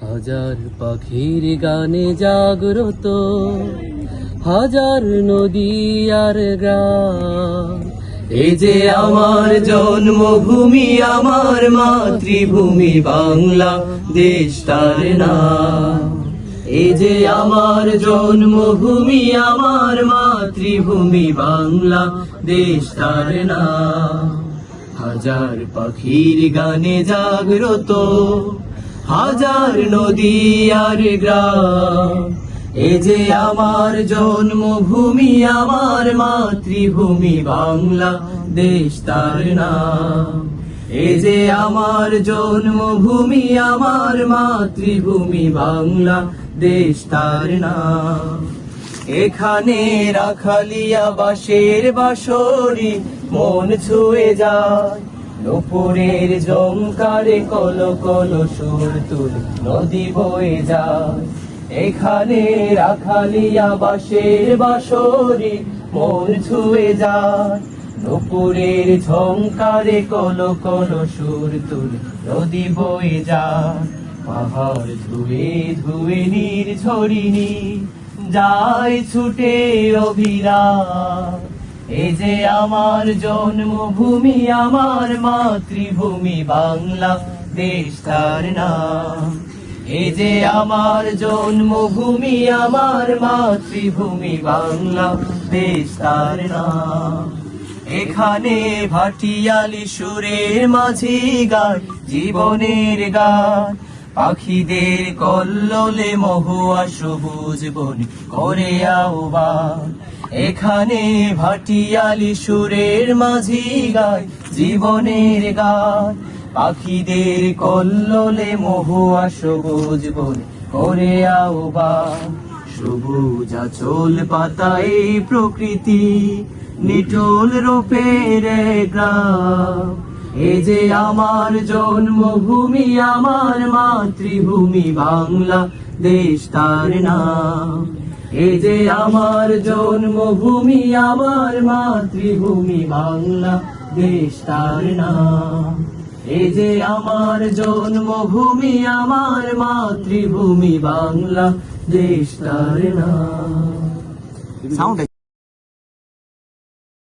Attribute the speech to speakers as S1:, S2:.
S1: হাজার পাখির গানে জাগ্রত, হাজার নদী আর গ্রাম। এই যে আমার জন্মভূমি, আমার মাতৃভূমি বাংলা দেশ তার নাম। এই যে আমার জন্মভূমি, আমার মাতৃভূমি বাংলা দেশ তার নাম। হাজার পাখির গানে জাগ্রত হাজার নদী আর গ্রাম, এ যে আমার জন্মভূমি, আমার মাতৃভূমি বাংলা দেশ তার নাম। এ যে আমার জন্মভূমি, আমার মাতৃভূমি বাংলা দেশ তার নাম। এখানে রাখালিয়া বাসের বাসরি মন ছুঁয়ে যায়। নুপুরের জমকারে কল কল সুর তুল, নদী বয়ে যায়। এখানে রাখালিয়া বাসের বাসরি মন ছুঁয়ে যায়। নুপুরের ঝংকারে কল কল সুর তুল, নদী বয়ে যায়। পাহাড় ধুয়ে ধুয়ে নীর ঝরিনি যায় ছুটে অভিরাম। এই যে আমার জন্মভূমি, আমার মাতৃভূমি বাংলা, দেশ তার নাম। এই যে আমার জন্মভূমি, আমার মাতৃভূমি বাংলা, দেশ তার নাম। এখানে ভাটিয়ালি সুরের মাঝি গান জীবনের গান। পাখিদের কল্লোলে মহুয়া সবুজ বন করে আহ্বান। এখানে ভাটিয়ালি সুরের মাঝি গায় জীবনের গান। পাখিদের কল্লোলে মহুয়া সবুজ বন করে আহ্বান। সবুজ আচল পাতায় প্রকৃতি, নিটোল রূপের গ্রাম। এ যে আমার জন্মভূমি, আমার মাতৃভূমি বাংলা দেশ তার নাম। এ যে আমার জন্মভূমি, আমার মাতৃভূমি বাংলা দেশ তার নাম। এ যে আমার জন্মভূমি, আমার মাতৃভূমি বাংলা দেশ তার নাম।